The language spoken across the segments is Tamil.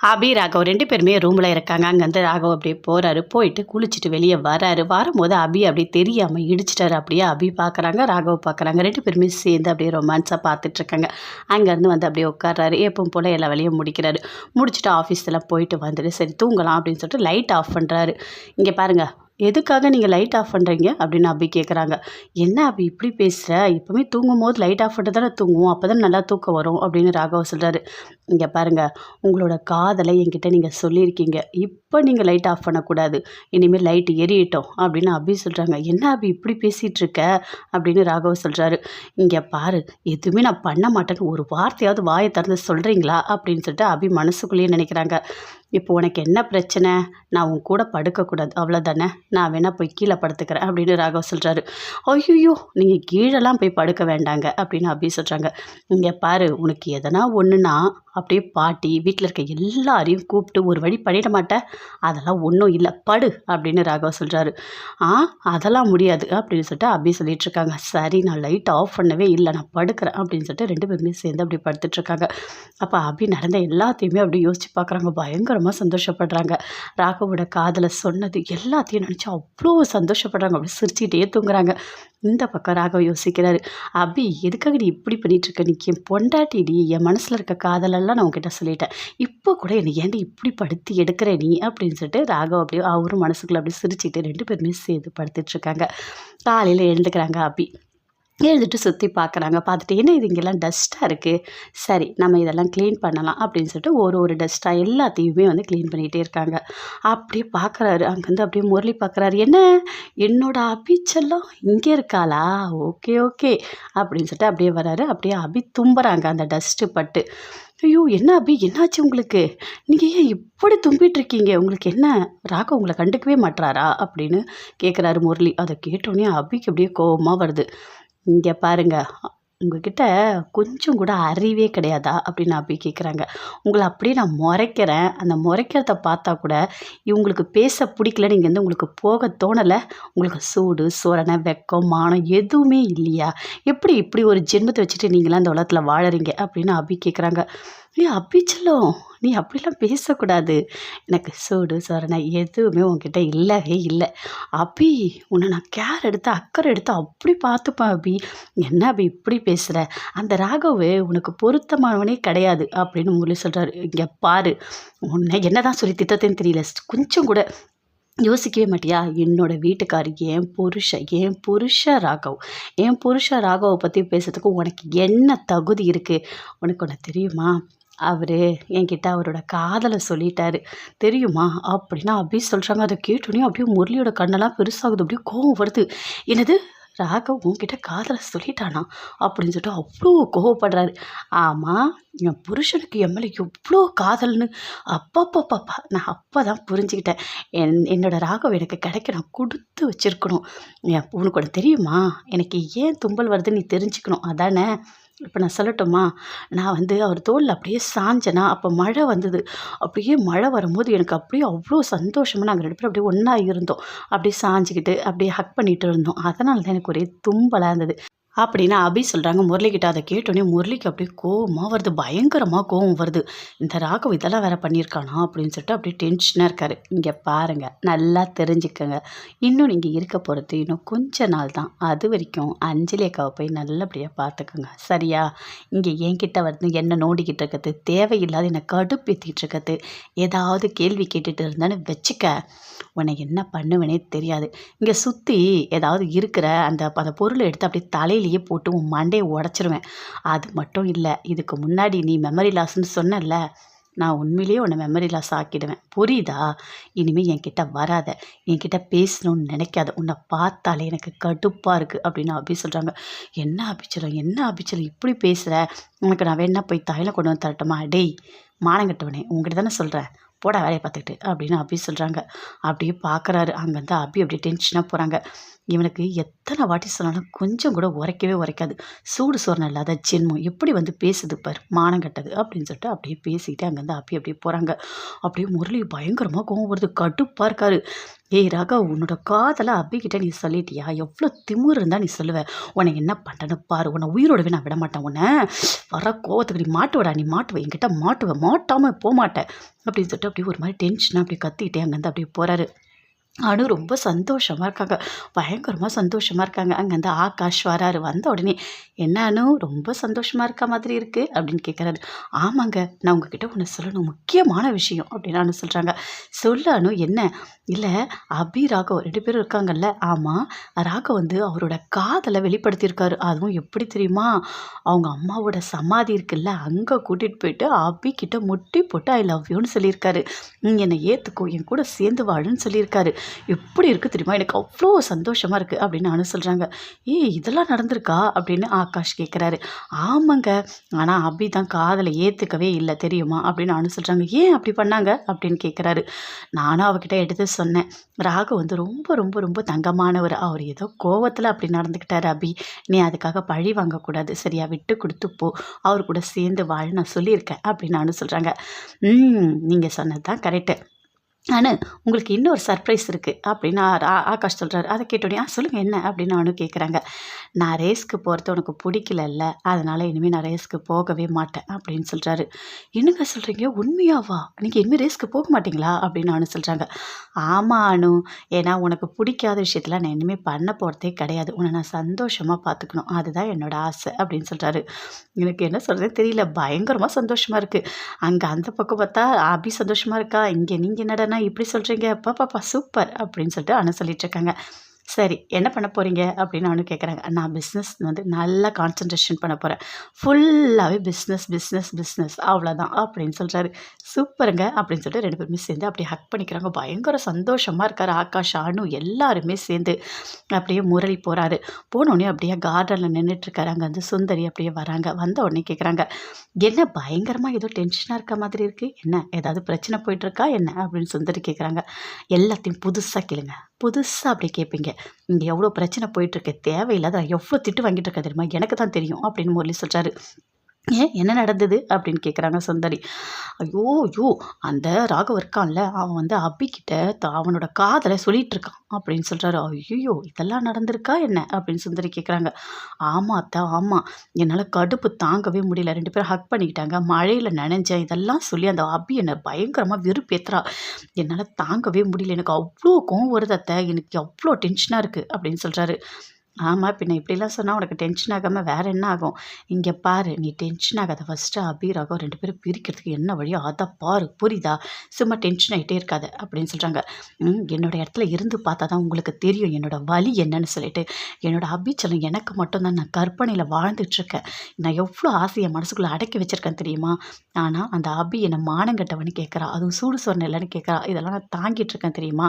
அபி ராகவ் ரெண்டு பேருமே ரூமில் இருக்காங்க. அங்கேருந்து ராகவ் அப்படியே போகிறாரு போயிட்டு குளிச்சுட்டு வெளியே வராரு. வரும்போது அபி அப்படியே தெரியாமல் இடிச்சிட்டாரு. அப்படியே அபி பார்க்குறாங்க ராகவ் பார்க்குறாங்க ரெண்டு பேருமே சேர்ந்து அப்படியே ரொமான்ஸாக பார்த்துட்ருக்காங்க அங்கேருந்து வந்து அப்படியே உட்கார்றாரு. எப்பவும் போல் எல்லா வேலையும் முடிக்கிறாரு. முடிச்சுட்டு ஆஃபீஸில் போயிட்டு வந்துட்டு சரி தூங்கலாம் அப்படின்னு சொல்லிட்டு லைட் ஆஃப் பண்ணுறாரு இங்கே பாருங்கள் எதுக்காக நீங்கள் லைட் ஆஃப் பண்ணுறீங்க அப்படின்னு அபி கேட்குறாங்க என்ன அபி இப்படி பேசுகிற இப்போவுமே தூங்கும் போது லைட் ஆஃப் பண்ணிட்டு தானே தூங்குவோம். அப்போ தான் நல்லா தூக்கம் வரும் அப்படின்னு ராகவ் சொல்கிறாரு இங்கே பாருங்கள் உங்களோட காதலை என்கிட்ட நீங்கள் சொல்லியிருக்கீங்க. இப்போ நீங்கள் லைட் ஆஃப் பண்ணக்கூடாது. இனிமேல் லைட் எரியட்டும் அப்படின்னு அபி சொல்கிறாங்க என்ன அபி இப்படி பேசிகிட்டு இருக்க? அப்படின்னு ராகவ் சொல்கிறாரு இங்கே பாரு எதுவுமே நான் பண்ண மாட்டேன்னு ஒரு வார்த்தையாவது வாயை திறந்து சொல்கிறீங்களா அப்படின்னு சொல்லிட்டு அபி மனசுக்குள்ளேயே நினைக்கிறாங்க. இப்போ உனக்கு என்ன பிரச்சனை? நான் உன் கூட படுக்கக்கூடாது அவ்வளோதானே நான் வேணால் போய் கீழே படுத்துக்கிறேன் அப்படின்னு ராகவ் சொல்கிறாரு ஐயோ நீங்கள் கீழெல்லாம் போய் படுக்க வேண்டாங்க அப்படின்னு அபி சொல்கிறாங்க இங்கே பாரு உனக்கு எதனா ஒன்றுனா அப்படியே பாட்டி வீட்டில் இருக்க எல்லாரையும் கூப்பிட்டு ஒரு வழி பண்ணிட மாட்டேன். அதெல்லாம் ஒன்றும் இல்லை. படு. அப்படின்னு ராகவா சொல்கிறாரு ஆ அதெல்லாம் முடியாது. அப்படின்னு சொல்லிட்டு அப்படி சொல்லிட்டு இருக்காங்க. சரி நான் லைட் ஆஃப் பண்ணவே இல்லை. நான் படுக்கிறேன். அப்படின்னு சொல்லிட்டு ரெண்டு பேருமே சேர்ந்து அப்படி படுத்துட்ருக்காங்க அப்போ அபி நடந்த எல்லாத்தையுமே அப்படி யோசிச்சு பார்க்குறாங்க பயங்கரமாக சந்தோஷப்படுறாங்க. ராகவோட காதலை சொன்னது எல்லாத்தையும் நினச்சி அவ்வளோ சந்தோஷப்படுறாங்க. அப்படி சிரிச்சுக்கிட்டே தூங்குறாங்க. இந்த பக்கம் ராகவ் யோசிக்கிறாரு அபி எதுக்காக நீ இப்படி பண்ணிகிட்ருக்க இருக்க நீ என் பொண்டாட்டிடி என் மனசில் இருக்க காதலெல்லாம் நான் உங்ககிட்ட சொல்லிட்டேன். இப்போ கூட என்னை ஏன்டி இப்படி படுத்தி எடுக்கிற நீ? அப்படின்னு சொல்லிட்டு ராகவ் அப்படியே அவரும் மனசுக்குள்ளே அப்படியே சிரிச்சுட்டு ரெண்டு பேருமே சேர்ந்து படுத்துட்ருக்காங்க காலையில் எழுந்துக்கிறாங்க அபி. எழுதிட்டு சுற்றி பார்க்குறாங்க பார்த்துட்டு என்ன இது? இங்கெல்லாம் டஸ்ட்டாக இருக்குது சரி நம்ம இதெல்லாம் க்ளீன் பண்ணலாம். அப்படின்னு சொல்லிட்டு ஒரு ஒரு டஸ்ட்டாக எல்லாத்தையுமே வந்து க்ளீன் பண்ணிகிட்டே இருக்காங்க. அப்படியே பார்க்குறாரு அங்கேருந்து அப்படியே முரளி பார்க்குறாரு என்ன? என்னோட அபிச்செல்லாம் இங்கே இருக்காளா? Okay okay. அப்படின்னு சொல்லிட்டு அப்படியே வராரு. அப்படியே அபி தும்புறாங்க அந்த டஸ்ட்டு பட்டு. ஐயோ என்ன அபி? என்னாச்சு உங்களுக்கு? நீங்கள் ஏன் இப்படி தும்பிட்டு இருக்கீங்க? உங்களுக்கு என்ன? ராக உங்களை கண்டுக்கவே மாட்றாரா? அப்படின்னு கேட்குறாரு முரளி. அதை கேட்டோன்னே அபிக்கு அப்படியே கோபமாக வருது. இங்கே பாருங்க. உங்ககிட்ட கொஞ்சம் கூட அறிவே கிடையாதா? அப்படின்னு அபி கேட்குறாங்க உங்களை அப்படியே நான் முறைக்கிறேன். அந்த முறைக்கிறத பார்த்தா கூட இவங்களுக்கு பேச பிடிக்கல நீங்கள் வந்து உங்களுக்கு போக தோணலை. உங்களுக்கு சூடு சோரணை வெக்கம் மானம் எதுவுமே இல்லையா? எப்படி இப்படி ஒரு ஜென்மத்தை வச்சுட்டு நீங்களாம் அந்த உலகத்தில் வாழறீங்க? அப்படின்னு அபி கேட்குறாங்க ஏ அபி நீ அப்படிலாம் பேசக்கூடாது. எனக்கு சூடு சொரணை எதுவுமே உங்ககிட்ட இல்லவே இல்லை. அபி உன்னை நான் கேர் எடுத்து அக்கறை எடுத்து அப்படி பார்த்துப்பேன் அபி. என்ன அபி இப்படி பேசுகிற அந்த ராகவு உனக்கு பொருத்தமானவனே கிடையாது அப்படின்னு முரளி சொல்கிறாரு இங்கே பாரு. உன்னை என்ன தான் சொல்லி திட்டத்தையும் தெரியல. கொஞ்சம் கூட யோசிக்கவே மாட்டியா? என்னோட வீட்டுக்கார் என் புருஷன் என் புருஷ ராகவ். என் புருஷ ராகவை பற்றி பேசுறதுக்கு உனக்கு என்ன தகுதி இருக்குது உனக்கு ஒன்று தெரியுமா? அவர் என்கிட்ட அவரோட காதலை சொல்லிட்டாரு. தெரியுமா? அப்படின்னா அப்படி சொல்கிறாங்க அதை கேட்டோன்னே அப்படியே முரளியோட கண்ணெல்லாம் பெருசாகுது. அப்படியே கோவம் வருது. என்னது? ராகவ் உங்ககிட்ட காதலை சொல்லிட்டானா? அப்படின்னு சொல்லிட்டு அவ்வளோ கோவப்படுறாரு. ஆமாம் என் புருஷனுக்கு என் மேலே எவ்வளோ காதல்னு அப்பப்பப்பப்பா நான் அப்போ தான் புரிஞ்சுக்கிட்டேன். என் என்னோடய ராகவ் எனக்கு கிடைக்க நான் கொடுத்து வச்சுருக்கணும். என் உனக்கு ஒன்று தெரியுமா? எனக்கு ஏன் தும்பல் வருதுன்னு நீ தெரிஞ்சுக்கணும். அதானே? இப்போ நான் சொல்லட்டுமா? நான் வந்து அவர் தோளில் அப்படியே சாஞ்சேனா அப்போ மழை வந்தது. அப்படியே மழை வரும்போது எனக்கு அப்படியே அவ்வளோ சந்தோஷமாக நாங்கள் ரெண்டு பேரும் அப்படியே ஒன்றா இருந்தோம். அப்படியே சாஞ்சிக்கிட்டு அப்படியே ஹக் பண்ணிகிட்டு இருந்தோம். அதனால தான் எனக்கு ஒரே தும்பலாக இருந்தது. அப்படின்னு அபி சொல்கிறாங்க முரளிக்கிட்ட அதை கேட்டோன்னே முரளிக்கு அப்படியே கோவமாக வருது. பயங்கரமாக கோவம் வருது. இந்த ராகவ் இதெல்லாம் வேற பண்ணியிருக்கானா அப்படின்னு சொல்லிட்டு அப்படியே டென்ஷனாக இருக்காரு. இங்கே பாருங்கள் நல்லா தெரிஞ்சுக்கோங்க. இன்னும் நீங்கள் இருக்க போகிறது இன்னும் கொஞ்ச நாள் தான். அது வரைக்கும் அஞ்சலி அக்காவை போய் நல்லபடியாக பார்த்துக்கோங்க. சரியா? இங்கே என்கிட்ட வந்து என்ன நோண்டிக்கிட்டு இருக்கிறது தேவையில்லாத என்னை கடுப்பேற்றிக்கிட்டு இருக்கிறது ஏதாவது கேள்வி கேட்டுட்டு இருந்தாலும் வச்சுக்க. உன்னை என்ன பண்ணுவேனே தெரியாது. இங்கே சுற்றி ஏதாவது இருக்கிற அந்த அந்த பொருளை எடுத்து அப்படியே தலையில் கையிலேயே போட்டு உன் மண்டையை உடச்சிருவேன். அது மட்டும் இல்லை இதுக்கு முன்னாடி நீ மெமரி லாஸ்ன்னு சொன்னல நான் உண்மையிலேயே உன்னை மெமரி லாஸ் ஆக்கிடுவேன். புரியுதா? இனிமேல் என்கிட்ட வராத என்கிட்ட பேசணும்னு நினைக்காத உன்னை பார்த்தாலே எனக்கு கடுப்பாக இருக்குது அப்படின்னு அபி சொல்கிறாங்க என்ன அபிச்சலம் என்ன அபிச்சலம் இப்படி பேசுகிற உனக்கு நான் வேணா போய் தைலம் கொண்டு வந்து தரட்டுமா? டேய் மானங்கட்டவனே உங்ககிட்ட தானே சொல்கிறேன் போடா வேலையை பார்த்துக்கிட்டு அப்படின்னு அபி சொல்கிறாங்க அப்படியே பார்க்குறாரு அங்கேருந்து அபி அப்படியே டென்ஷனாக போகிறாங்க இவனுக்கு எத்தனை வாட்டி சொன்னாலும் கொஞ்சம் கூட உரைக்கவே உரைக்காது. சூடு சோர்ணம் இல்லாத ஜென்மம். எப்படி வந்து பேசுது பார் மானம் கட்டது அப்படின்னு சொல்லிட்டு அப்படியே பேசிக்கிட்டு அங்கேருந்து அப்படி அப்படியே போகிறாங்க அப்படியே முரளி பயங்கரமாக கோவம் வருது. கடுப்பாக இருக்காரு. ஏய் ராகா உன்னோட காதலை அப்பிக்கிட்ட நீ சொல்லிட்டியா? எவ்வளோ திமிரு இருந்தால் நீ சொல்லுவ. உன்னை என்ன பண்ணுறேன்னு பாரு. உன்னை உயிரோடவே நான் விட மாட்டேன். உன்னை வர கோவத்துக்கு நீ மாட்டுவடா. நீ மாட்டுவ. என்கிட்ட மாட்டுவ. மாட்டாமல் போக மாட்டேன் அப்படின்னு சொல்லிட்டு அப்படியே ஒரு மாதிரி டென்ஷனாக அப்படியே கத்திக்கிட்டே அங்கேருந்து அப்படியே போகிறாரு அனு ரொம்ப சந்தோஷமாக இருக்காங்க. பயங்கரமாக சந்தோஷமாக இருக்காங்க. அங்கேருந்து ஆகாஷ் வராரு. வந்த உடனே என்ன அனு ரொம்ப சந்தோஷமாக இருக்க மாதிரி இருக்குது அப்படின்னு கேட்குறாரு ஆமாங்க. நான் உங்ககிட்ட ஒன்று சொல்லணும். முக்கியமான விஷயம் அப்படின்னு அனு சொல்கிறாங்க சொல்லு அனு என்ன? இல்லை அபி ராகவ் ரெண்டு பேரும் இருக்காங்கல்ல. ஆமாம் ராகவ் வந்து அவரோட காதலை வெளிப்படுத்தியிருக்காரு. அதுவும் எப்படி தெரியுமா? அவங்க அம்மாவோட சமாதி இருக்குல்ல அங்கே கூட்டிகிட்டு போயிட்டு அபி கிட்ட முட்டி போட்டு ஐ லவ் யூன்னு சொல்லியிருக்காரு. நீ என்னை ஏற்றுக்கோ என் கூட சேர்ந்து வாழுன்னு சொல்லியிருக்காரு. எப்படி இருக்குது தெரியுமா? எனக்கு அவ்வளோ சந்தோஷமாக இருக்குது அப்படின்னு அனு சொல்கிறாங்க ஏய் இதெல்லாம் நடந்திருக்கா? அப்படின்னு ஆகாஷ் கேட்குறாரு ஆமாங்க. ஆனால் அபி தான் காதலை ஏற்றுக்கவே இல்லை தெரியுமா? அப்படின்னு அனு சொல்கிறாங்க ஏன் அப்படி பண்ணாங்க? அப்படின்னு கேட்குறாரு நானும் அவகிட்ட எடுத்து சொன்னேன். ராகு வந்து ரொம்ப ரொம்ப ரொம்ப தங்கமானவர். அவர் ஏதோ கோவத்தில் அப்படி நடந்துக்கிட்டார் அபி. நீ அதுக்காக பழி வாங்கக்கூடாது. சரியா விட்டு கொடுத்து போ. அவர் கூட சேர்ந்து வாழ நான் சொல்லியிருக்கேன். அப்படின்னு அனு சொல்கிறாங்க ம் நீங்கள் சொன்னது தான் கரெக்டு அனு உங்களுக்கு இன்னொரு சர்ப்ரைஸ் இருக்குது அப்படின்னு ஆகாஷ் சொல்கிறாரு அதை கேட்டோடனே ஆ சொல்லுங்கள் என்ன? அப்படின்னு அனு கேட்குறாங்க நான் ரேஸ்க்கு போகிறது உனக்கு பிடிக்கலல்ல. அதனால் இனிமேல் நான் ரேஸ்க்கு போகவே மாட்டேன் அப்படின்னு சொல்கிறாரு என்னங்க சொல்கிறீங்க உண்மையாவா? நீங்கள் இனிமேல் ரேஸ்க்கு போக மாட்டீங்களா? அப்படின்னு அவனு சொல்கிறாங்க ஆமாம் அனு. ஏன்னா உனக்கு பிடிக்காத விஷயத்தில் நான் இனிமேல் பண்ண போகிறதே கிடையாது. உன்னை நான் சந்தோஷமாக பார்த்துக்கணும் அதுதான் என்னோட ஆசை அப்படின்னு சொல்கிறாரு எனக்கு என்ன சொல்கிறதே தெரியல. பயங்கரமாக சந்தோஷமாக இருக்குது அங்கே அந்த பக்கம் பார்த்தா அபி சந்தோஷமாக இருக்கா? இங்கே நீங்கள் என்னடனா இப்படி சொல்கிறீங்க பாப்பாப்பா சூப்பர் அப்படின்னு சொல்லிட்டு அனு சொல்லிட்டு இருக்காங்க. சரி என்ன பண்ண போகிறீங்க அப்படின்னு அவனு கேட்குறாங்க நான் பிஸ்னஸ் வந்து நல்லா கான்சன்ட்ரேஷன் பண்ண போகிறேன் ஃபுல்லாகவே பிஸ்னஸ் பிஸ்னஸ் பிஸ்னஸ் அவ்வளோதான் அப்படின்னு சொல்கிறாரு சூப்பருங்க அப்படின்னு சொல்லிட்டு ரெண்டு பேருமே சேர்ந்து அப்படியே ஹக் பண்ணிக்கிறாங்க. பயங்கர சந்தோஷமாக இருக்கார் ஆகாஷ் அனு எல்லாருமே சேர்ந்து அப்படியே முரளி போகிறாரு போனோடனே அப்படியே கார்டனில் நின்றுட்டுருக்காரு அங்கே வந்து சுந்தரி அப்படியே வராங்க. வந்த உடனே கேட்குறாங்க என்ன பயங்கரமாக ஏதோ டென்ஷனாக இருக்க மாதிரி இருக்குது என்ன? ஏதாவது பிரச்சனை போயிட்டுருக்கா என்ன? அப்படின்னு சுந்தரி கேட்குறாங்க எல்லாத்தையும் புதுசாக கேளுங்க. புதுசாக அப்படி கேட்பீங்க இங்கே எவ்வளோ பிரச்சனை போயிட்டுருக்கு? தேவையில்லாத எவ்வளோ திட்டு வாங்கிட்டு இருக்கா தெரியுமா? எனக்கு தான் தெரியும் அப்படின்னு முரளி சொல்கிறாரு ஏன்? என்ன நடந்தது? அப்படின்னு கேட்குறாங்க சுந்தரி. ஐயோ ஐயோ அந்த ராகவ் இருக்கான்ல அவன் வந்து அப்பிக்கிட்ட அவனோட காதலை சொல்லிட்டு இருக்கான் அப்படின்னு சொல்கிறாரு ஐயோ இதெல்லாம் நடந்திருக்கா என்ன? அப்படின்னு சுந்தரி கேட்குறாங்க ஆமாம் அத்தா ஆமாம் என்னால் கடுப்பு தாங்கவே முடியல. ரெண்டு பேரும் ஹக் பண்ணிக்கிட்டாங்க. மழையில் நனைஞ்சேன் இதெல்லாம் சொல்லி அந்த அபி என்னை பயங்கரமாக வெறுப்பேத்துறா. என்னால் தாங்கவே முடியல. எனக்கு அவ்வளோ கோவம் வருது அத்தை. எனக்கு அவ்வளோ டென்ஷனாக இருக்குது அப்படின்னு சொல்கிறாரு ஆமாம் பின்ன இப்படிலாம் சொன்னால் உனக்கு டென்ஷன் ஆகாமல் வேறு என்ன ஆகும்? இங்கே பாரு நீ டென்ஷன் ஆகாத. ஃபஸ்ட்டு அபி ராகம் ரெண்டு பேரும் பிரிக்கிறதுக்கு என்ன வழியோ அதை பாரு புரியுதா? சும்மா டென்ஷன் ஆகிட்டே இருக்காத அப்படின்னு சொல்கிறாங்க என்னோடய என்னோட இடத்துல இருந்து பார்த்தா தான் உங்களுக்கு தெரியும் என்னோடய வலி என்னன்னு சொல்லிட்டு. என்னோடய அபிச்சலம் எனக்கு மட்டும்தான். நான் கற்பனையில் வாழ்ந்துட்டுருக்கேன். நான் எவ்வளோ ஆசையை மனசுக்குள்ளே அடக்கி வச்சிருக்கேன் தெரியுமா? ஆனால் அந்த அபி என்னை மானங்கட்டவன்னு கேட்குறா. அதுவும் சூடு சொன்ன இல்லைன்னு கேட்குறா. இதெல்லாம் நான் தாங்கிட்டு இருக்கேன் தெரியுமா?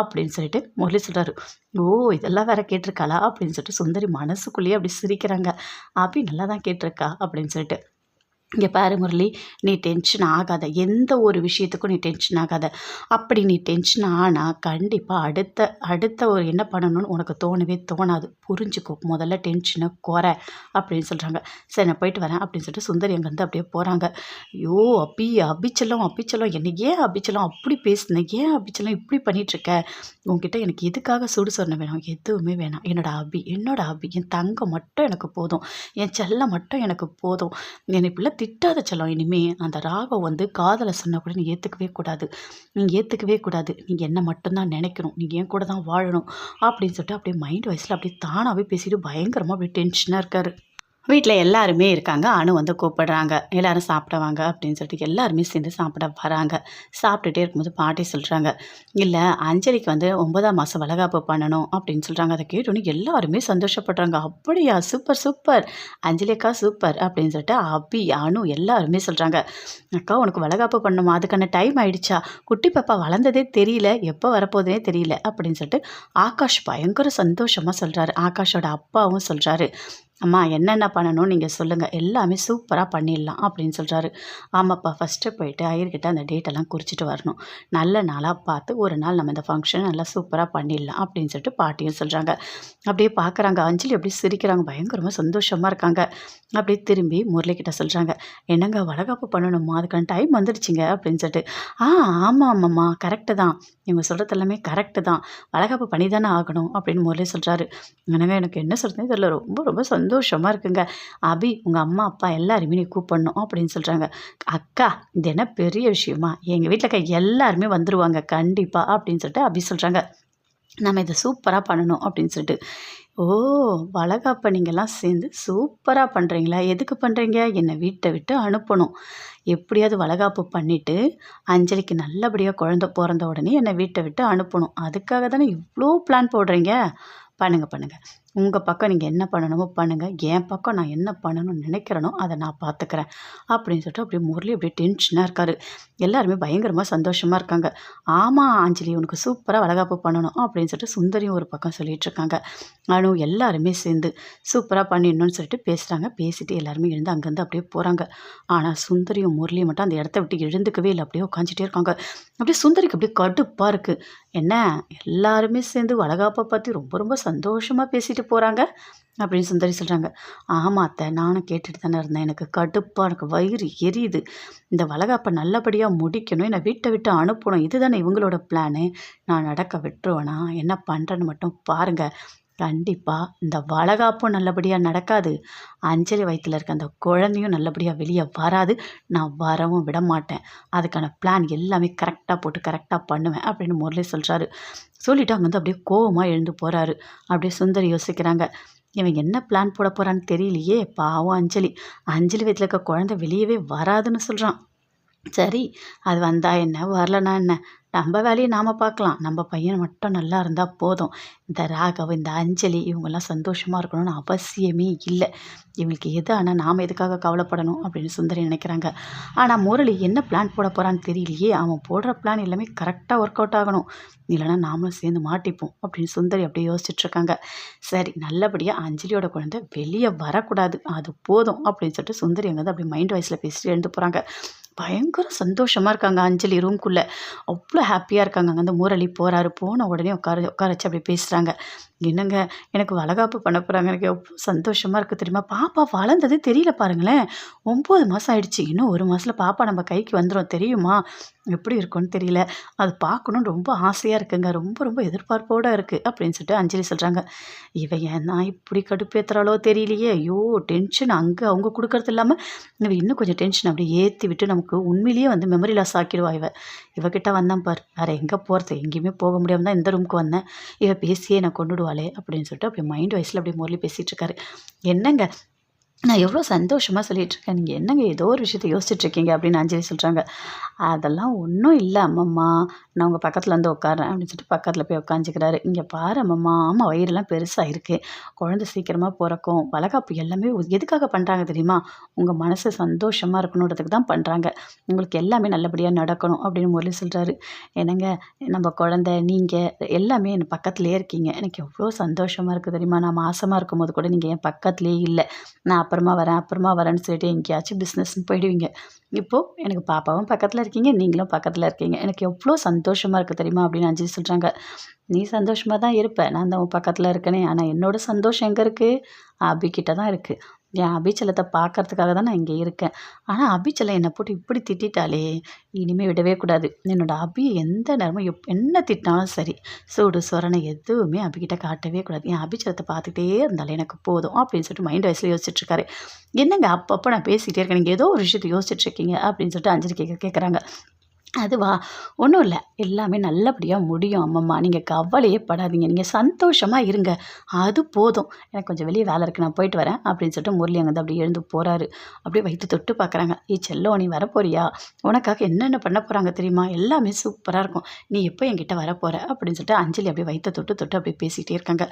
அப்படின்னு சொல்லிட்டு முரளி சொல்கிறாரு ஓ இதெல்லாம் வேற கேட்டிருக்காளா? அப்படின்னு சொல்லிட்டு சுந்தரி மனசுக்குள்ளேயே அப்படி சிரிக்கிறாங்க. அபி நல்லா தான் கேட்டிருக்கா? அப்படின்னு சொல்லிட்டு. இங்கே பாரு முரளி நீ டென்ஷன் ஆகாத. எந்த ஒரு விஷயத்துக்கும் நீ டென்ஷன் ஆகாத. அப்படி நீ டென்ஷன் ஆனால் கண்டிப்பாக அடுத்த அடுத்த ஒரு என்ன பண்ணணும்னு உனக்கு தோணவே தோணாது. புரிஞ்சுக்கோ முதல்ல டென்ஷனை குறை அப்படின்னு சொல்கிறாங்க சரி நான் போயிட்டு வரேன் அப்படின்னு சொல்லிட்டு சுந்தரி அங்கேருந்து அப்படியே போகிறாங்க ஐயோ அபி அபிச்சலம் அபிச்சலம் என்னை ஏன் அபிச்சலம் அப்படி பேசுனேன் ஏன் அபிச்சலம் இப்படி பண்ணிகிட்ருக்க உங்ககிட்ட எனக்கு எதுக்காக சுடு சொன்ன வேணாம்? எதுவுமே வேணாம். என்னோடய அபி என்னோடய அபி என் தங்கம் மட்டும் எனக்கு போதும். என் செல்லம் மட்டும் எனக்கு போதும். என்னை இப்படிலாம் திட்டாத செல்லம். இனிமே அந்த ராகம் வந்து காதலை சொன்னால் கூட நீ ஏற்றுக்கவே கூடாது. நீ ஏற்றுக்கவே கூடாது. நீங்கள் என்ன மட்டும்தான் நினைக்கணும். நீங்கள் என் கூட தான் வாழணும். அப்படின்னு சொல்லிட்டு அப்படியே மைண்ட் வாய்ஸில் அப்படியே தானாகவே பேசிட்டு பயங்கரமாக அப்படியே டென்ஷனாக இருக்காரு. வீட்டில் எல்லாருமே இருக்காங்க. அணு வந்து கூப்பிடுறாங்க. எல்லாரும் சாப்பிடுவாங்க அப்படின்னு சொல்லிட்டு எல்லாருமே சேர்ந்து சாப்பிட வராங்க. சாப்பிட்டுட்டே இருக்கும்போது பாட்டி சொல்கிறாங்க இல்லை அஞ்சலிக்கு வந்து ஒன்பதாம் மாதம் வளகாப்பு பண்ணணும் அப்படின்னு சொல்கிறாங்க அதை கேட்டோன்னே எல்லாருமே சந்தோஷப்படுறாங்க. அப்படியா? சூப்பர் சூப்பர் அஞ்சலி அக்கா சூப்பர் அப்படின்னு சொல்லிட்டு அபி அனு எல்லாருமே சொல்கிறாங்க அக்கா உனக்கு வளகாப்பு பண்ணணுமா? அதுக்கான டைம் ஆயிடுச்சா? குட்டி பாப்பா வளர்ந்ததே தெரியல. எப்போ வரப்போகுதுனே தெரியல அப்படின்னு சொல்லிட்டு ஆகாஷ் பயங்கர சந்தோஷமாக சொல்கிறாரு ஆகாஷோட அப்பாவும் சொல்கிறாரு அம்மா என்னென்ன பண்ணணும் நீங்கள் சொல்லுங்கள் எல்லாமே சூப்பராக பண்ணிடலாம் அப்படின்னு சொல்கிறாரு ஆமாப்பா ஃபஸ்ட்டு போயிட்டு ஐயர்கிட்ட அந்த டேட்டெல்லாம் குறிச்சிட்டு வரணும். நல்ல நாளாக பார்த்து ஒரு நாள் நம்ம இந்த ஃபங்க்ஷன் நல்லா சூப்பராக பண்ணிடலாம் அப்படின்னு சொல்லிட்டு பாட்டியும் சொல்கிறாங்க அப்படியே பார்க்குறாங்க அஞ்சலி அப்படியே சிரிக்கிறாங்க. பயங்கரமாக சந்தோஷமாக இருக்காங்க. அப்படியே திரும்பி முரளிக்கிட்ட சொல்கிறாங்க என்னங்க வளகாப்பு பண்ணணுமா? அதுக்கான டைம் வந்துடுச்சிங்க அப்படின்னு சொல்லிட்டு. ஆ ஆமாம் ஆமாம்மா கரெக்டு தான். இவங்க சொல்கிறது எல்லாமே கரெக்டு தான். வளகாப்பு பண்ணி தானே ஆகணும் அப்படின்னு முரளி சொல்கிறாரு என்னங்க எனக்கு என்ன சொல்கிறதுன்னு தெரியல. ரொம்ப ரொம்ப சந்தோஷமாக இருக்குங்க. அபி உங்கள் அம்மா அப்பா எல்லாருமே நீ கூப்பிடணும் அப்படின்னு சொல்கிறாங்க அக்கா இது என்ன பெரிய விஷயமா? எங்கள் வீட்டில் இருக்க எல்லாருமே வந்துடுவாங்க கண்டிப்பாக அப்படின்னு சொல்லிட்டு அபி சொல்கிறாங்க நம்ம இதை சூப்பராக பண்ணணும் அப்படின்னு சொல்லிட்டு. ஓ வளகாப்ப நீங்கள்லாம் சேர்ந்து சூப்பராக பண்ணுறீங்களா எதுக்கு பண்ணுறீங்க என்னை வீட்டை விட்டு அனுப்பணும். எப்படியாவது வளகாப்பு பண்ணிவிட்டு அஞ்சலிக்கு நல்லபடியாக குழந்த பிறந்த உடனே என்னை வீட்டை விட்டு அனுப்பணும். அதுக்காக தானே இவ்வளோ பிளான் போடுறீங்க? பண்ணுங்கள் பண்ணுங்கள் உங்கள் பக்கம் நீங்கள் என்ன பண்ணணுமோ பண்ணுங்கள் என் பக்கம் நான் என்ன பண்ணணும்னு நினைக்கிறேனோ அதை நான் பார்த்துக்கிறேன் அப்படின்னு சொல்லிட்டு அப்படியே முரளி அப்படியே டென்ஷனாக இருக்கார். எல்லாருமே பயங்கரமாக சந்தோஷமாக இருக்காங்க. ஆமாம் அஞ்சலி உனக்கு சூப்பராக வளகாப்பு பண்ணணும் அப்படின்னு சொல்லிட்டு சுந்தரியும் ஒரு பக்கம் சொல்லிகிட்டு இருக்காங்க. அனு எல்லாருமே சேர்ந்து சூப்பராக பண்ணிடணும்னு சொல்லிட்டு பேசுகிறாங்க பேசிட்டு எல்லாருமே எழுந்து அங்கேருந்து அப்படியே போகிறாங்க ஆனால் சுந்தரியும் முரளியும் மட்டும் அந்த இடத்த விட்டு எழுந்துக்கவே இல்லை. அப்படியே உட்காந்துட்டே இருக்காங்க. அப்படியே சுந்தரிக்கு அப்படியே கடுப்பாக இருக்குது என்ன? எல்லாருமே சேர்ந்து வளகாப்பை பற்றி ரொம்ப ரொம்ப சந்தோஷமாக பேசிட்டு போகிறாங்க அப்படின்னு சுந்தரி சொல்கிறாங்க ஆமாம் அத்தை நானும் கேட்டுட்டு தானே இருந்தேன். எனக்கு கடுப்பாக எனக்கு வயிறு எரியுது. இந்த வளகாப்பை நல்லபடியாக முடிக்கணும். என்னை வீட்டை விட்டு அனுப்பணும். இதுதானே இவங்களோட பிளானு நான் நடக்க விட்டுருவேனா? என்ன பண்ணுறேன்னு மட்டும் பாருங்கள் கண்டிப்பாக இந்த வளகாப்பும் நல்லபடியாக நடக்காது. அஞ்சலி வயிற்றில் இருக்க அந்த குழந்தையும் நல்லபடியாக வெளியே வராது. நான் வரவும் விட மாட்டேன். அதுக்கான பிளான் எல்லாமே கரெக்டாக போட்டு கரெக்டாக பண்ணுவேன் அப்படின்னு முரளி சொல்கிறாரு சொல்லிவிட்டு அங்கேருந்து அப்படியே கோவமாக எழுந்து போகிறாரு அப்படியே சுந்தரி யோசிக்கிறாங்க. இவன் என்ன பிளான் போட போகிறான்னு தெரியலையே. பாவம் அஞ்சலி. அஞ்சலி வயிற்றில் இருக்க குழந்தை வெளியவே வராதுன்னு சொல்கிறான் சரி அது வந்தா என்ன? வரலனா என்ன? நம்ம வேலையை நாம் பார்க்கலாம். நம்ம பையன் மட்டும் நல்லா இருந்தால் போதும். இந்த ராகவ் இந்த அஞ்சலி இவங்கெல்லாம் சந்தோஷமாக இருக்கணும்னு அவசியமே இல்லை. இவங்களுக்கு எது ஆனால் நாம் எதுக்காக கவலைப்படணும் அப்படின்னு சுந்தரி நினைக்கிறாங்க. ஆனால் முரளி என்ன பிளான் போட போகிறான்னு தெரியலையே. அவன் போடுற பிளான் எல்லாமே கரெக்டாக ஒர்க் அவுட் ஆகணும். இல்லைனா நாமளும் சேர்ந்து மாட்டிப்போம் அப்படின்னு சுந்தரி அப்படியே யோசிச்சுட்ருக்காங்க சரி நல்லபடியாக அஞ்சலியோட குழந்தை வெளியே வரக்கூடாது. அது போதும் அப்படின்னு சொல்லிட்டு சுந்தரி அங்கே அப்படி மைண்ட் வாய்ஸில் பேசிட்டு எழுந்து போகிறாங்க பயங்கர சந்தோஷமாக இருக்காங்க அஞ்சலி ரூம்குள்ளே அவ்வளோ ஹாப்பியாக இருக்காங்க. அங்கே அந்த முரளி போகிறாரு போன உடனே உட்கார உட்கார வச்சு அப்படி பேசுகிறாங்க என்னங்க எனக்கு வளகாப்பு பண்ண போகிறாங்க எனக்கு எவ்வளோ சந்தோஷமாக இருக்குது தெரியுமா? பாப்பா வளர்ந்தது தெரியல பாருங்களேன். ஒம்பது மாதம் ஆயிடுச்சு. இன்னும் ஒரு மாதத்தில் பாப்பா நம்ம கைக்கு வந்துடும் தெரியுமா? எப்படி இருக்கும்னு தெரியல. அது பார்க்கணுன்னு ரொம்ப ஆசையாக இருக்குங்க. ரொம்ப ரொம்ப எதிர்பார்ப்போடு இருக்குது அப்படின்னு சொல்லிட்டு அஞ்சலி சொல்கிறாங்க இவன் ஏன் நான் இப்படி கடுப்பேற்றுறாளோ தெரியலையே. ஐயோ டென்ஷன் அங்கே அவங்க கொடுக்கறது இல்லாமல் இவன் இன்னும் கொஞ்சம் டென்ஷன் அப்படியே ஏற்றி விட்டு நமக்கு உண்மையிலேயே வந்து மெமரி லாஸ் ஆக்கிடுவா இவ. இவகிட்ட வந்தான் பார். வேறு எங்கே போகிறது எங்கேயுமே போக முடியாமல் தான் இந்த ரூமுக்கு வந்தேன். இவ பேசியே நான் கொண்டுடுவாளே அப்படின்னு சொல்லிட்டு அப்படி மைண்ட் வைஸில் அப்படி முரளி பேசிகிட்டு இருக்காரு. என்னங்க? நான் எவ்வளோ சந்தோஷமாக சொல்லிகிட்ருக்கேன் நீங்கள் என்னங்க ஏதோ ஒரு விஷயத்த யோசிச்சுட்ருக்கீங்க அப்படின்னு அஞ்சலி சொல்கிறாங்க அதெல்லாம் ஒன்றும் இல்லை அம்மம்மா நான் உங்கள் பக்கத்தில் வந்து உட்காறேன் அப்படின்னு சொல்லிட்டு பக்கத்தில் போய் உட்காந்துக்கிறாரு இங்கே பாரு அம்மம்மா ஆமாம் வயிறுலாம் பெருசாக இருக்குது குழந்தை சீக்கிரமாக பிறக்கும். வளகாப்பு எல்லாமே எதுக்காக பண்ணுறாங்க தெரியுமா? உங்கள் மனசு சந்தோஷமாக இருக்கணுன்றதுக்கு தான் பண்ணுறாங்க உங்களுக்கு எல்லாமே நல்லபடியாக நடக்கணும் அப்படின்னு முரளி சொல்கிறாரு என்னங்க நம்ம குழந்த நீங்கள் எல்லாமே என் பக்கத்துலேயே இருக்கீங்க. எனக்கு எவ்வளோ சந்தோஷமாக இருக்குது தெரியுமா? நான் மாசமாக இருக்கும்போது கூட நீங்கள் என் பக்கத்துலேயே இல்லை. நான் அப்புறமா வரேன் அப்புறமா வரேன்னு சொல்லிட்டு எங்கேயாச்சும் பிஸ்னஸ்ன்னு போயிடுவீங்க. இப்போது எனக்கு பாப்பாவும் பக்கத்தில் இருக்கீங்க நீங்களும் பக்கத்தில் இருக்கீங்க. எனக்கு எவ்வளோ சந்தோஷமாக இருக்குது தெரியுமா அப்படின்னு அஞ்சு சொல்கிறாங்க நீ சந்தோஷமாக தான் இருப்ப. நான் தான் உன் பக்கத்தில் இருக்கனே. ஆனால் என்னோடய சந்தோஷம் எங்கே இருக்குது அபிக்கிட்ட தான் இருக்குது என் அபிச்சலத்தை பார்க்கறதுக்காக தான் நான் இங்கே இருக்கேன். ஆனால் அபிச்சலம் என்னை போட்டு இப்படி திட்டாலே இனிமேல் விடவே கூடாது. என்னோடய அபி எந்த நேரமும் எப் என்ன திட்டினாலும் சரி சூடு சொரணை எதுவுமே அபிக்கிட்ட காட்டவே கூடாது. என் அபிச்சலத்தை பார்த்துக்கிட்டே இருந்தாலே எனக்கு போதும் அப்படின்னு சொல்லிட்டு மைண்ட் வயசில் யோசிச்சுட்ருக்காரு என்னங்க அப்பப்போ நான் பேசிக்கிட்டே இருக்கேன் நீங்கள் ஏதோ ஒரு விஷயத்தை யோசிச்சுட்ருக்கீங்க அப்படின்னு சொல்லிட்டு அஞ்சலி கேட்க கேட்குறாங்க அதுவா? ஒன்றும் இல்லை. எல்லாமே நல்லபடியாக முடியும் அம்மம்மா. நீங்கள் கவலையே படாதீங்க. நீங்கள் சந்தோஷமாக இருங்க. அது போதும். எனக்கு கொஞ்சம் வெளியே வேலை இருக்குது நான் போயிட்டு வரேன் அப்படின்னு சொல்லிட்டு முரளி அங்கே அப்படியே எழுந்து போகிறாரு அப்படியே வயிற்று தொட்டு பார்க்குறாங்க. ஏ செல்லோ நீ வரப்போறியா? உனக்காக என்னென்ன பண்ண போகிறாங்க தெரியுமா? எல்லாமே சூப்பராக இருக்கும். நீ எப்போ என்கிட்ட வரப்போகிற அப்படின்னு சொல்லிட்டு அஞ்சலி அப்படியே வயிற்று தொட்டு தொட்டு அப்படியே பேசிகிட்டே இருக்காங்க.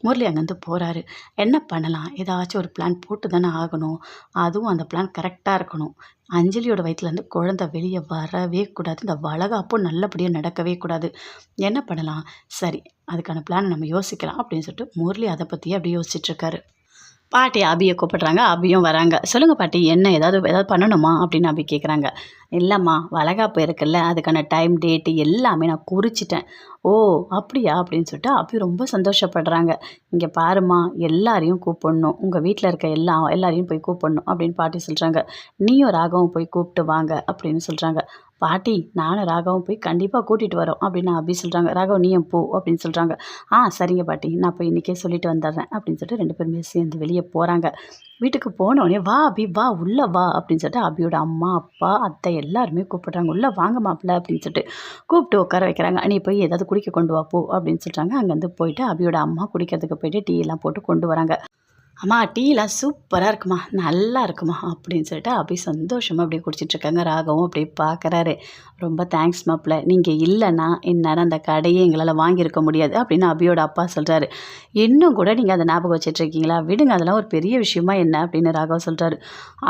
முரளி அங்கேருந்து போகிறாரு என்ன பண்ணலாம்? ஏதாச்சும் ஒரு பிளான் போட்டு தானே ஆகணும். அதுவும் அந்த பிளான் கரெக்டாக இருக்கணும். அஞ்சலியோட வயிற்றுலேருந்து குழந்த வெளியே வரவே கூடாது. இந்த வளகாப்பும் நல்லபடியாக நடக்கவே கூடாது. என்ன பண்ணலாம்? சரி அதுக்கான பிளான் நம்ம யோசிக்கலாம் அப்படின்னு சொல்லிட்டு முரளி அதை பற்றியே அப்படியே யோசிச்சுட்ருக்காரு பாட்டி அபியை கூப்பிட்றாங்க அபியும் வராங்க. சொல்லுங்கள் பாட்டி என்ன ஏதாவது ஏதாவது பண்ணணுமா? அப்படின்னு அபி கேட்குறாங்க இல்லைம்மா வளகாப்பு இருக்குல்ல அதுக்கான டைம் டேட்டு எல்லாமே நான் குறிச்சிட்டேன். ஓ அப்படியா? அப்படின்னு சொல்லிட்டு அபி ரொம்ப சந்தோஷப்படுறாங்க. இங்கே பாருமா எல்லாரையும் கூப்பிடணும். உங்கள் வீட்டில் இருக்க எல்லா எல்லாரையும் போய் கூப்பிடணும் அப்படின்னு பாட்டி சொல்கிறாங்க நீயும் ராகவும் போய் கூப்பிட்டு வாங்க அப்படின்னு சொல்கிறாங்க பாட்டி நானும் ராகவும் போய் கண்டிப்பாக கூட்டிகிட்டு வரோம் அப்படின்னு அபி சொல்கிறாங்க ராகவ் நீயும் போ அப்படின்னு சொல்கிறாங்க ஆ சரிங்க பாட்டி. நான் போய் இன்றைக்கே சொல்லிட்டு வந்துடுறேன் அப்படின்னு சொல்லிட்டு ரெண்டு பேருமே சேர்ந்து வெளியே போகிறாங்க வீட்டுக்கு போனோடனே வா அபி வா உள்ளே வா அப்படின்னு சொல்லிட்டு அபியோட அம்மா அப்பா அத்தை எல்லாருமே கூப்பிட்றாங்க. உள்ளே வாங்க மாப்பிள்ள அப்படின்னு சொல்லிட்டு கூப்பிட்டு உட்கார வைக்கிறாங்க. நீ போய் ஏதாவது குடிக்க கொண்டு வா போ அப்படின்னு சொல்கிறாங்க அங்கேருந்து போயிட்டு அபியோட அம்மா குடிக்கிறதுக்கு போயிட்டு டீ எல்லாம் போட்டு கொண்டு வராங்க. அம்மா டீலாம் சூப்பராக இருக்குமா? நல்லா இருக்குமா? அப்படின்னு சொல்லிட்டு அப்படியே சந்தோஷமாக அப்படியே குடிச்சிட்ருக்காங்க. ராகவும் அப்படியே பார்க்குறாரு. ரொம்ப தேங்க்ஸ் மாப்பிள்ள. நீங்கள் இல்லைன்னா இந்நேரம் அந்த கடையை எங்களால் வாங்கியிருக்க முடியாது அப்படின்னு அபியோட அப்பா சொல்கிறாரு இன்னும் கூட நீங்கள் அதை ஞாபகம் வச்சிட்ருக்கீங்களா? விடுங்க அதெல்லாம் ஒரு பெரிய விஷயமா என்ன அப்படின்னு ராகவ் சொல்கிறாரு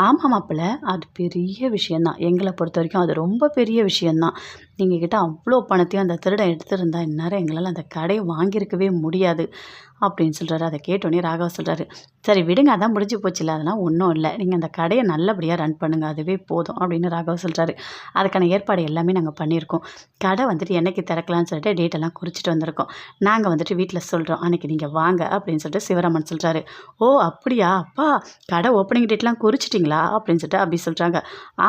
ஆமாம் மாப்பிள்ள அது பெரிய விஷயந்தான் எங்களை பொறுத்த வரைக்கும் அது ரொம்ப பெரிய விஷயந்தான் நீங்கள் கிட்ட அவ்வளோ பணத்தையும் அந்த திருடன் எடுத்திருந்தா இந்நேரம் எங்களால் அந்த கடையை வாங்கியிருக்கவே முடியாது அப்படின்னு சொல்கிறாரு அதை கேட்டோன்னே ராகவ சொல்கிறாரு சரி விடுங்க அதான் முடிஞ்சு போச்சுல அதெல்லாம் ஒன்றும் இல்லை. நீங்கள் அந்த கடையை நல்லபடியாக ரன் பண்ணுங்கள் அதுவே போதும் அப்படின்னு ராகவ சொல்கிறாரு அதுக்கான ஏற்பாடு எல்லாமே நாங்கள் பண்ணியிருக்கோம். கடை வந்துட்டு என்னைக்கு திறக்கலாம்னு சொல்லிட்டு டேட்டெல்லாம் குறிச்சிட்டு வந்திருக்கோம். நாங்கள் வந்துட்டு வீட்டில் சொல்கிறோம் அன்றைக்கி நீங்கள் வாங்க அப்படின்னு சொல்லிட்டு சிவராமன் சொல்கிறாரு ஓ அப்படியா? அப்பா கடை ஓப்பனிங் டேட்லாம் குறிச்சிட்டிங்களா? அப்படின்னு சொல்லிட்டு அப்படி சொல்கிறாங்க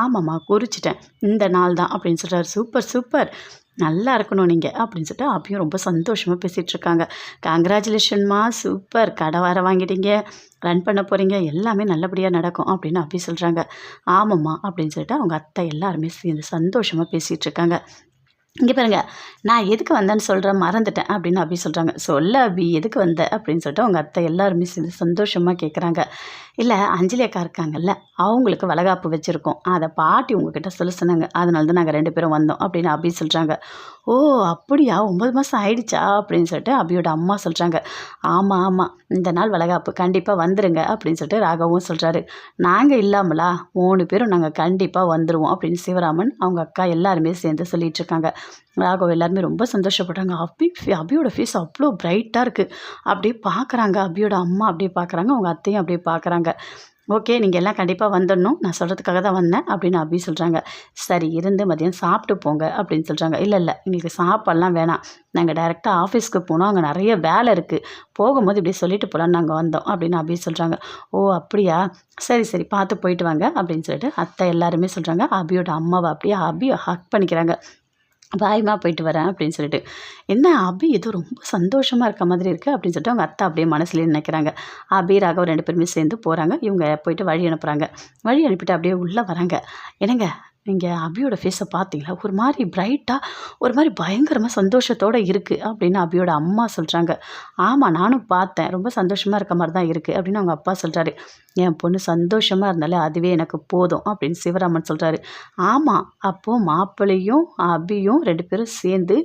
ஆமாம்மா குறிச்சிட்டேன். இந்த நாள் தான் அப்படின்னு சொல்கிறாரு சூப்பர் சூப்பர். நல்லா இருக்கணும் நீங்கள் அப்படின்னு சொல்லிட்டு அப்பயும் ரொம்ப சந்தோஷமாக பேசிகிட்டு இருக்காங்க கங்க்ராச்சுலேஷன்மா சூப்பர். கடை வர வாங்கிட்டீங்க ரன் பண்ண போகிறீங்க எல்லாமே நல்லபடியாக நடக்கும் அப்படின்னு அப்படி சொல்கிறாங்க ஆமாம்மா அப்படின்னு சொல்லிட்டு அவங்க அத்தை எல்லாருமே சேர்ந்து சந்தோஷமாக பேசிகிட்டு இருக்காங்க இங்கே பாருங்க நான் எதுக்கு வந்தேன்னு சொல்கிறேன் மறந்துட்டேன் அப்படின்னு அப்படி சொல்கிறாங்க சொல்ல அபி எதுக்கு வந்த? அப்படின்னு சொல்லிட்டு அவங்க அத்தை எல்லாருமே சேர்ந்து சந்தோஷமாக கேட்குறாங்க இல்லை அஞ்சலி அக்கா இருக்காங்கல்ல அவங்களுக்கு வளகாப்பு வச்சுருக்கோம். அதை பாட்டி உங்ககிட்ட சொல்ல சொன்னாங்க அதனால தான் நாங்கள் ரெண்டு பேரும் வந்தோம் அப்படின்னு அபி சொல்கிறாங்க ஓ அப்படியா? ஒம்பது மாதம் ஆயிடுச்சா? அப்படின்னு சொல்லிட்டு அபியோட அம்மா சொல்கிறாங்க ஆமாம் ஆமாம் இந்த நாள் வளகாப்பு கண்டிப்பாக வந்துடுங்க அப்படின்னு சொல்லிட்டு ராகவும் சொல்கிறாரு நாங்கள் இல்லாமலா? மூணு பேரும் நாங்கள் கண்டிப்பாக வந்துடுவோம் அப்படின்னு சிவராமன் அவங்க அக்கா எல்லாருமே சேர்ந்து சொல்லிகிட்டு இருக்காங்க. ராகவ் எல்லாருமே ரொம்ப சந்தோஷப்படுறாங்க அபி அபியோட ஃபேஸ் அவ்வளோ பிரைட்டாக இருக்குது அப்படியே பார்க்குறாங்க அபியோட அம்மா அப்படியே பார்க்குறாங்க அவங்க அத்தையும் அப்படியே பார்க்குறாங்க ஓகே நீங்கள் எல்லாம் கண்டிப்பாக வந்துடணும். நான் சொல்கிறதுக்காக தான் வந்தேன் அப்படின்னு அபி சொல்கிறாங்க சரி இருந்து மதியம் சாப்பிட்டு போங்க அப்படின்னு சொல்கிறாங்க இல்லை இல்லை எங்களுக்கு சாப்பாடெலாம் வேணாம். நாங்கள் டைரெக்டாக ஆஃபீஸ்க்கு போனோம். அங்கே நிறைய வேலை இருக்குது போகும்போது இப்படி சொல்லிட்டு போகலான்னு நாங்கள் வந்தோம் அப்படின்னு அபி சொல்கிறாங்க ஓ அப்படியா? சரி சரி பார்த்து போயிட்டு வாங்க அப்படின்னு சொல்லிட்டு அத்தை எல்லாருமே சொல்கிறாங்க அபியோட அம்மாவை அப்படியே அபி ஹக் பண்ணிக்கிறாங்க. பாய்மா போயிட்டு வரேன் அப்படின்னு சொல்லிட்டு. என்ன அபி ஏதோ ரொம்ப சந்தோஷமாக இருக்க மாதிரி இருக்குது அப்படின்னு சொல்லிட்டு அவங்க அத்தை அப்படியே மனசில் நினைக்கிறாங்க. அபி ராகவ் ரெண்டு பேருமே சேர்ந்து போகிறாங்க இவங்க போயிட்டு வழி அனுப்புகிறாங்க வழி அனுப்பிட்டு அப்படியே உள்ளே வராங்க. என்னங்க நீங்கள் அபியோட ஃபேஸை பார்த்தீங்களா? ஒரு மாதிரி பிரைட்டாக ஒரு மாதிரி பயங்கரமாக சந்தோஷத்தோடு இருக்குது அப்படின்னு அபியோட அம்மா சொல்கிறாங்க ஆமாம் நானும் பார்த்தேன். ரொம்ப சந்தோஷமாக இருக்க மாதிரி தான் இருக்குது அப்படின்னு அவங்க அப்பா சொல்கிறாரு என் பொண்ணு சந்தோஷமாக இருந்தாலே அதுவே எனக்கு போதும் அப்படின்னு சிவராமன் சொல்கிறாரு ஆமாம் அப்போது மாப்பிள்ளையும் அபியும் ரெண்டு பேரும் சேர்ந்து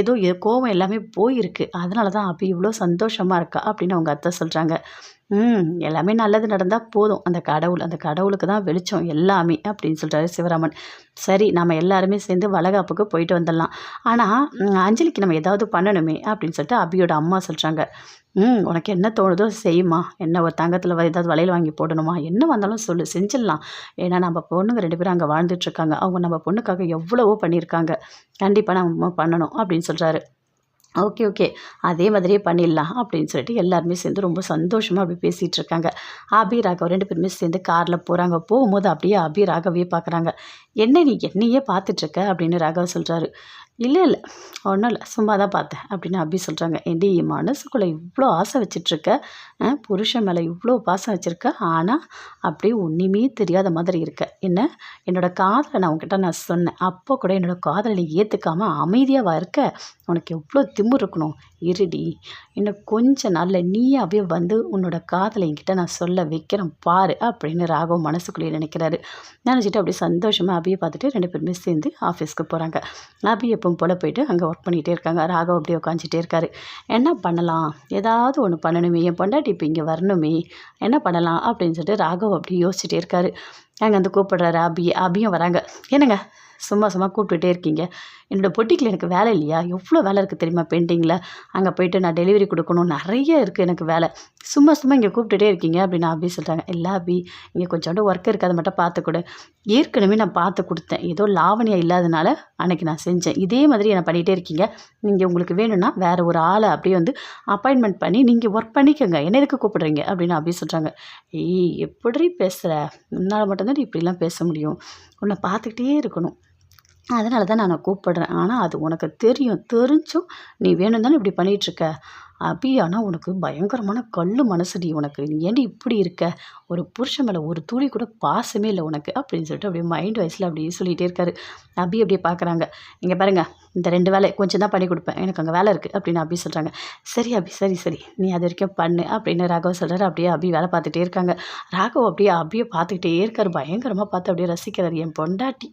ஏதோ கோவம் எல்லாமே போயிருக்கு. அதனால தான் அபி இவ்வளோ சந்தோஷமாக இருக்கா அப்படின்னு அவங்க அத்தை சொல்கிறாங்க ம் எல்லாமே நல்லது நடந்தால் போதும். அந்த கடவுள் அந்த கடவுளுக்கு தான் வெளிச்சம் எல்லாமே அப்படின்னு சொல்கிறாரு சிவராமன். சரி நம்ம எல்லாருமே சேர்ந்து வளகாப்புக்கு போயிட்டு வந்துடலாம். ஆனால் அஞ்சலிக்கு நம்ம ஏதாவது பண்ணணுமே அப்படின்னு சொல்லிட்டு அபியோட அம்மா சொல்கிறாங்க ம் உனக்கு என்ன தோணுதோ செய்யுமா என்ன ஒரு தங்கத்தில் ஏதாவது வளையல் வாங்கி போடணுமா? என்ன வந்தாலும் சொல்லு செஞ்சிடலாம். ஏன்னா நம்ம பொண்ணுங்க ரெண்டு பேரும் அங்கே வாழ்ந்துட்டுருக்காங்க அவங்க நம்ம பொண்ணுக்காக எவ்வளவோ பண்ணியிருக்காங்க. கண்டிப்பாக நம்ம பண்ணணும் அப்படின்னு சொல்கிறாரு ஓகே ஓகே. அதே மாதிரியே பண்ணிடலாம் அப்படின்னு சொல்லிட்டு எல்லாருமே சேர்ந்து ரொம்ப சந்தோஷமாக அப்படி பேசிகிட்டு இருக்காங்க. அபி ராகவ் ரெண்டு பேருமே சேர்ந்து காரில் போகிறாங்க போகும்போது அப்படியே அபி ராகவே பார்க்குறாங்க என்ன நீ என்னையே பார்த்துட்ருக்க அப்படின்னு ராகவ் சொல்கிறாரு இல்லை இல்லை. ஒன்றும் இல்லை. சும்மா தான் பார்த்தேன் அப்படின்னு அப்படி சொல்கிறாங்க ஏண்டி மனசுக்குள்ளே இவ்வளோ ஆசை வச்சிட்ருக்க? புருஷன் மேலே இவ்வளோ பாசம் வச்சுருக்க? ஆனால் அப்படியே ஒன்றுமே தெரியாத மாதிரி இருக்க. என்ன? என்னோடய காதலை நான் உங்ககிட்ட நான் சொன்னேன். அப்போ கூட என்னோடய காதலை நீ ஏற்றுக்காமல் அமைதியாக இருக்க? உனக்கு எவ்வளோ திம்பு இருக்கணும். இருடி. இன்னும் கொஞ்ச நாளில் நீயாவே வந்து உன்னோட காதலை என்கிட்ட நான் சொல்ல வைக்கிறேன். பாரு அப்படின்னு ராகவ் மனசுக்குள்ளேயே நினைக்கிறாரு. நினச்சிட்டு அப்படியே சந்தோஷமாக அபியை பார்த்துட்டு ரெண்டு பேருமே சேர்ந்து ஆஃபீஸ்க்கு போகிறாங்க அபி எப்போ போல் போயிட்டு அங்கே ஒர்க் பண்ணிகிட்டே இருக்காங்க. ராகவ் அப்படியே உட்காந்துட்டே இருக்காரு. என்ன பண்ணலாம்? ஏதாவது ஒன்று பண்ணணுமே. என் பொண்டாட்டி இப்போ இங்கே வரணுமே. என்ன பண்ணலாம்? அப்படின்னு சொல்லிட்டு ராகவ் அப்படி யோசிச்சுட்டே இருக்காரு. அங்கே வந்து கூப்பிடுறாரு அபி. அபியும் வராங்க. என்னங்க? சும்மா சும்மா கூப்பிட்டுட்டே இருக்கீங்க. என்னோடய பொட்டிக்கில் எனக்கு வேலை இல்லையா? எவ்வளோ வேலை இருக்குது தெரியுமா பெயிண்டிங்கில்? அங்கே போயிட்டு நான் டெலிவரி கொடுக்கணும். நிறைய இருக்குது எனக்கு வேலை. சும்மா சும்மா இங்கே கூப்பிட்டுட்டே இருக்கீங்க அப்படின்னு அபி சொல்கிறாங்க இல்லை அபி இங்கே கொஞ்சோண்டு ஒர்க் இருக்குது. அதை மட்டும் பார்த்து கொடு. ஏற்கனவே நான் பார்த்து கொடுத்தேன். ஏதோ லாவணியா இல்லாதனால அன்னைக்கு நான் செஞ்சேன். இதே மாதிரி என்னை பண்ணிகிட்டே இருக்கீங்க. நீங்கள் உங்களுக்கு வேணும்னா வேறு ஒரு ஆளை அப்படியே வந்து அப்பாயின்மெண்ட் பண்ணி நீங்கள் ஒர்க் பண்ணிக்கோங்க. என்ன எதுக்கு கூப்பிடுறீங்க? அப்படின்னு அபி சொல்கிறாங்க ஏய் எப்படி பேசுகிற உன்னால் மட்டும்தான் நீ இப்படிலாம் பேச முடியும். உன்னை பார்த்துக்கிட்டே இருக்கணும். அதனால தான் நான் உன்னை கூப்பிடுறேன். ஆனால் அது உனக்கு தெரியும். தெரிஞ்சும் நீ வேணும் தானே இப்படி பண்ணிகிட்ருக்க அபி ஆனால் உனக்கு பயங்கரமான கல் மனசுடி உனக்கு. நீ ஏன்டி இப்படி இருக்க? ஒரு புருஷன் மேலே ஒரு துளி கூட பாசமே இல்லை உனக்கு. அப்படின்னு சொல்லிட்டு அப்படியே மைண்ட் வயசில் அப்படியே சொல்லிகிட்டே இருக்காரு. அபி அப்படியே பார்க்குறாங்க இங்கே பாருங்க இந்த ரெண்டு வேலை கொஞ்சம் தான் பண்ணி கொடுப்பேன். எனக்கு அங்கே வேலை இருக்குது அப்படின்னு அபி சொல்கிறாங்க சரி அபி சரி சரி. நீ அது வரைக்கும் பண்ணு அப்படின்னு ராகவ் சொல்கிறார் அப்படியே அபி வேலை பார்த்துட்டே இருக்காங்க. ராகவ் அப்படியே அபியை பார்த்துக்கிட்டே இருக்கார். பயங்கரமாக பார்த்து அப்படியே ரசிக்கிறார் என் பொண்டாட்டி.